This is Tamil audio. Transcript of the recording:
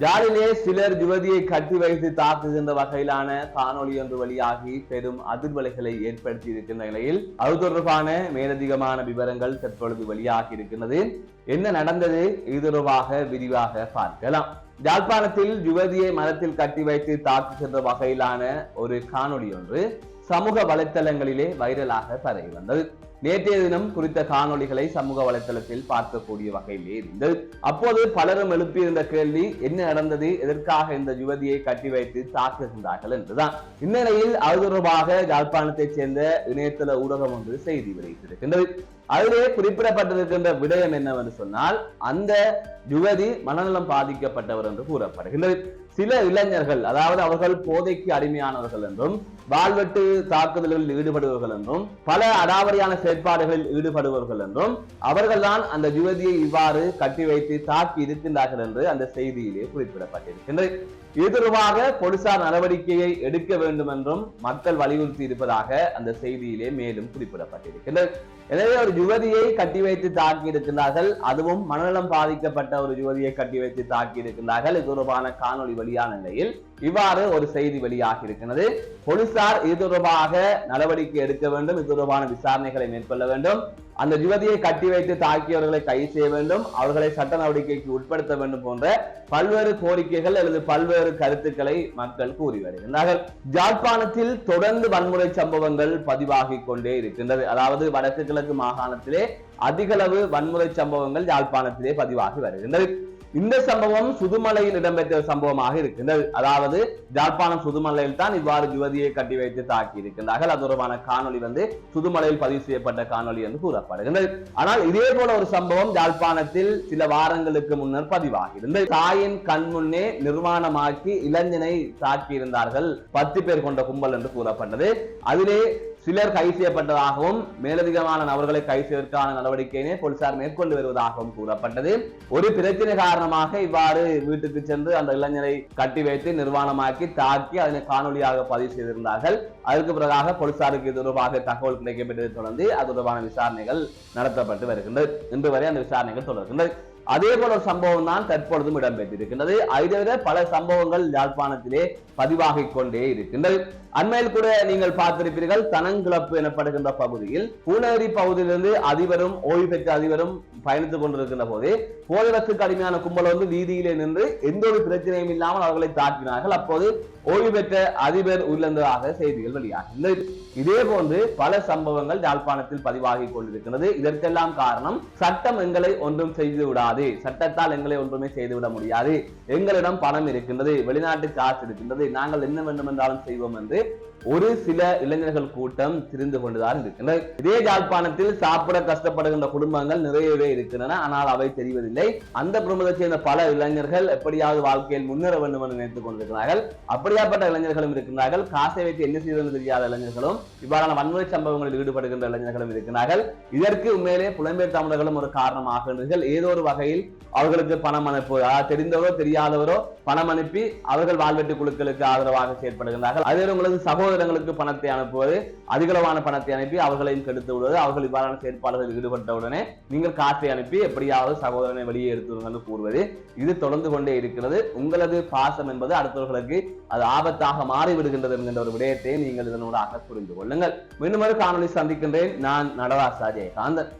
ஜாலிலே சிலர் யுவதியை கட்டி வைத்து தாக்குகின்ற வகையிலான காணொளி ஒன்று வெளியாகி பெரும் அதிர்வலைகளை ஏற்படுத்தி இருக்கின்ற நிலையில் அது தொடர்பான மேலதிகமான விவரங்கள் தற்பொழுது வெளியாகி இருக்கின்றது. என்ன நடந்தது? இது தொடர்பாக விரிவாக பார்க்கலாம். யாழ்ப்பாணத்தில் யுவதியை மரத்தில் கட்டி வைத்து தாக்குகின்ற வகையிலான ஒரு காணொளி ஒன்று சமூக வலைத்தளங்களிலே வைரலாக பரவி வந்தது. நேற்றைய தினம் குறித்த காணொளிகளை சமூக வலைத்தளத்தில் பார்க்கக்கூடிய வகையிலே இருந்தது அப்போது பலரும் எழுப்பியிருந்த கேள்வி என்ன நடந்தது எதற்காக இந்த யுவதியை கட்டி வைத்து தாக்குகின்றார்கள் என்றுதான். இந்நிலையில் அது தொடர்பாக யாழ்ப்பாணத்தைச் சேர்ந்த இணையதள ஊடகம் ஒன்று செய்தி வெளியிட்டிருக்கின்றது. அதிலே குறிப்பிடப்பட்டிருக்கின்ற விடயம் என்னவென்று சொன்னால் அந்த யுவதி மனநலம் பாதிக்கப்பட்டவர் என்று கூறப்படுகின்றது. சில இளைஞர்கள் அதாவது அவர்கள் போதைக்கு அடிமையானவர்கள் என்றும் வாழ்வெட்டு தாக்குதல்களில் ஈடுபடுபவர்கள் என்றும் பல அடாவடியான செயற்பாடுகளில் ஈடுபடுபவர்கள் என்றும் அவர்கள்தான் அந்த யுவதியை இவ்வாறு கட்டி வைத்து தாக்கி இருக்கின்றார்கள் என்று அந்த செய்தியிலே குறிப்பிடப்பட்டிருக்கின்றது. இது தொடர்பாக போலீசார் நடவடிக்கையை எடுக்க வேண்டும் என்றும் மக்கள் வலியுறுத்தி இருப்பதாக அந்த செய்தியிலே மேலும் குறிப்பிடப்பட்டிருக்கின்றது. எனவே ஒரு யுவதியை கட்டி வைத்து தாக்கி இருக்கிறார்கள் அதுவும் மனநலம் பாதிக்கப்பட்ட ஒரு யுவதியை கட்டி வைத்து தாக்கி இருக்கின்றார்கள். இது தொடர்பான காணொளி வெளியான நிலையில் இவ்வாறு ஒரு செய்தி வெளியாகி இருக்கிறது போலீசார் இது தொடர்பாக நடவடிக்கை எடுக்க வேண்டும். இது தொடர்பான விசாரணைகளை மேற்கொள்ள வேண்டும். அந்த யுவதியை கட்டி வைத்து தாக்கியவர்களை கைது செய்ய வேண்டும். அவர்களை சட்ட நடவடிக்கைக்கு உட்படுத்த வேண்டும் போன்ற பல்வேறு கோரிக்கைகள் அல்லது பல்வேறு கருத்துக்களை மக்கள் கூறி வருகின்றார்கள். ஜாழ்ப்பாணத்தில் தொடர்ந்து வன்முறை சம்பவங்கள் பதிவாகிக் கொண்டே இருக்கின்றது. அதாவது வடக்கு கிழக்கு மாகாணத்திலே அதிகளவு வன்முறை சம்பவங்கள் யாழ்ப்பாணத்திலே பதிவாகி வருகின்றது. இந்த சம்பவம் சுதுமலையில் இடம்பெற்ற சம்பவமாக இருக்கின்றது. அதாவது ஜாழ்ப்பாணம் சுதுமலையில் தான் இவ்வாறு யுவதியை கட்டி வைத்து தாக்கி இருக்கின்றார்கள் அது தொடர்பான காணொளி வந்து சுதுமலையில் பதிவு செய்யப்பட்ட காணொலி என்று கூறப்படுகின்றது. ஆனால் இதே போல ஒரு சம்பவம் ஜாழ்ப்பாணத்தில் சில வாரங்களுக்கு முன்னர் பதிவாகியிருந்தது. தாயின் கண் முன்னே நிர்வாணமாக்கி இளைஞனை தாக்கி இருந்தார்கள் பத்து பேர் கொண்ட கும்பல் என்று கூறப்பட்டது. அதிலே சிலர் கைது செய்யப்பட்டதாகவும் மேலதிகமான நபர்களை கை செய்வதற்கான நடவடிக்கையினை போலீசார் மேற்கொண்டு வருவதாகவும் கூறப்பட்டது. ஒரு பிரச்சனை காரணமாக இவ்வாறு வீட்டுக்கு சென்று அந்த இளைஞரை கட்டி வைத்து நிர்வாணமாக்கி தாக்கி அதனை காணொலியாக பதிவு செய்திருந்தார்கள். அதற்கு பிறகாக போலீசாருக்கு இது தொடர்பாக தகவல் கிடைக்கப்பட்டதை தொடர்ந்து அது தொடர்பான விசாரணைகள் நடத்தப்பட்டு வருகின்றது. இன்று வரை அந்த விசாரணைகள் தொடர்கின்றது. அதே போல ஒரு சம்பவம் தான் தற்பொழுதும் இடம்பெற்றிருக்கின்றது. அதை தவிர பல சம்பவங்கள் யாழ்ப்பாணத்திலே பதிவாகிக் கொண்டே இருக்கின்றது. அண்மையில் கூட நீங்கள் பார்த்திருப்பீர்கள் தனங்கிளப்பு எனப்படுகின்ற பகுதியில் பூனேரி பகுதியிலிருந்து அதிபரும் ஓய்வு பெற்ற அதிபரும் பயணித்துக் கொண்டிருக்கின்ற போது போலீசுக்கு அடிமையான கும்பல் வந்து வீதியிலே நின்று எந்த ஒரு பிரச்சனையும் இல்லாமல் அவர்களை தாக்கினார்கள். அப்போது ஓய்வு பெற்ற அதிபர் உள்ளதாக செய்திகள் வெளியாகின்றது. இதே போன்று பல சம்பவங்கள் யாழ்ப்பாணத்தில் பதிவாகிக் கொண்டிருக்கிறது இதற்கெல்லாம் காரணம் சட்டம் எங்களை ஒன்றும் செய்து விடாது. சட்டத்தால் எங்களை ஒன்றுமே செய்துவிட முடியாது. எங்களிடம் பணம் இருக்கின்றது வெளிநாட்டு காசு இருக்கின்றது. நாங்கள் என்ன வேண்டுமென்றாலும் செய்வோம் என்று ஒரு சில இளைஞர்கள் கூட்டம் திரிந்து கொண்டுதான் இருக்கின்றது. இதே யாழ்ப்பாணத்தில் சாப்பிட கஷ்டப்படுகின்ற குடும்பங்கள் நிறையவே இருக்கின்றன. ஆனால் அவை தெரிவதில்லை. அந்த குடும்பத்தை சேர்ந்த பல இளைஞர்கள் எப்படியாவது வாழ்க்கையில் முன்னேற வேண்டும் என்று நினைத்துக் கொண்டிருக்கிறார்கள். அப்படியாப்பட்ட இளைஞர்களும் இருக்கின்றார்கள். காசை வைத்து என்ன செய்வது தெரியாத இளைஞர்களும் இவ்வாறான வன்முறை சம்பவங்களில் ஈடுபடுகின்ற இளைஞர்களும் இருக்கிறார்கள் இதற்கு உண்மையிலே புலம்பெயர் தமிழர்களும் ஒரு காரணமாகின்றீர்கள் ஏதோ ஒரு வகை வகையில் அவர்களுக்கு பணம் அனுப்பு அதாவது தெரிந்தவரோ தெரியாதவரோ பணம் அனுப்பி அவர்கள் வாழ்வெட்டு குழுக்களுக்கு ஆதரவாக செயற்படுகின்றார்கள். அதே உங்களது சகோதரங்களுக்கு பணத்தை அனுப்புவது அதிகளவான பணத்தை அனுப்பி அவர்களையும் கெடுத்து விடுவது அவர்கள் இவ்வாறான செயற்பாடுகளில் ஈடுபட்டவுடனே நீங்கள் காசை அனுப்பி எப்படியாவது சகோதரனை வெளியே எடுத்துருங்கன்னு கூறுவது இது தொடர்ந்து கொண்டே இருக்கிறது. உங்களது பாசம் என்பது அடுத்தவர்களுக்கு அது ஆபத்தாக மாறிவிடுகின்றது என்கின்ற ஒரு விடயத்தை நீங்கள் இதனூடாக புரிந்து கொள்ளுங்கள். மீண்டும் ஒரு காணொலி சந்திக்கின்றேன். நான் நடராசா ஜெயகாந்தன்